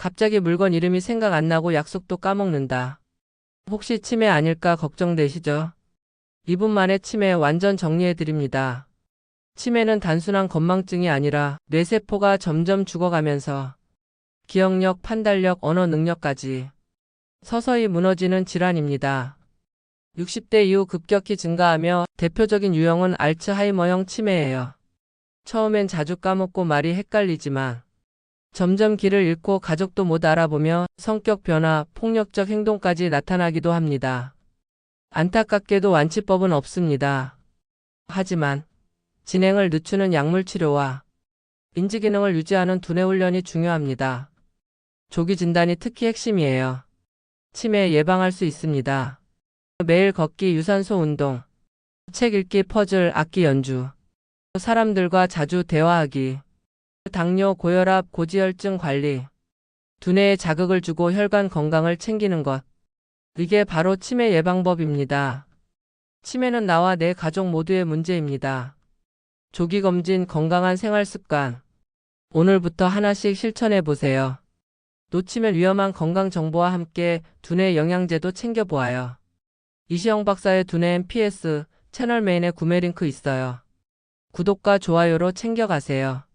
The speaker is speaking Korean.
갑자기 물건 이름이 생각 안 나고 약속도 까먹는다. 혹시 치매 아닐까 걱정되시죠? 2분 만에 치매 완전 정리해 드립니다. 치매는 단순한 건망증이 아니라 뇌세포가 점점 죽어가면서 기억력, 판단력, 언어 능력까지 서서히 무너지는 질환입니다. 60대 이후 급격히 증가하며 대표적인 유형은 알츠하이머형 치매예요. 처음엔 자주 까먹고 말이 헷갈리지만 점점 길을 잃고 가족도 못 알아보며 성격 변화, 폭력적 행동까지 나타나기도 합니다. 안타깝게도 완치법은 없습니다. 하지만 진행을 늦추는 약물 치료와 인지 기능을 유지하는 두뇌 훈련이 중요합니다. 조기 진단이 특히 핵심이에요. 치매 예방할 수 있습니다. 매일 걷기, 유산소 운동, 책 읽기, 퍼즐, 악기 연주, 사람들과 자주 대화하기, 당뇨, 고혈압, 고지혈증 관리, 두뇌에 자극을 주고 혈관 건강을 챙기는 것. 이게 바로 치매 예방법입니다. 치매는 나와 내 가족 모두의 문제입니다. 조기 검진, 건강한 생활 습관. 오늘부터 하나씩 실천해 보세요. 놓치면 위험한 건강 정보와 함께 두뇌 영양제도 챙겨보아요. 이시영 박사의 두뇌 PS 채널 메인에 구매 링크 있어요. 구독과 좋아요로 챙겨가세요.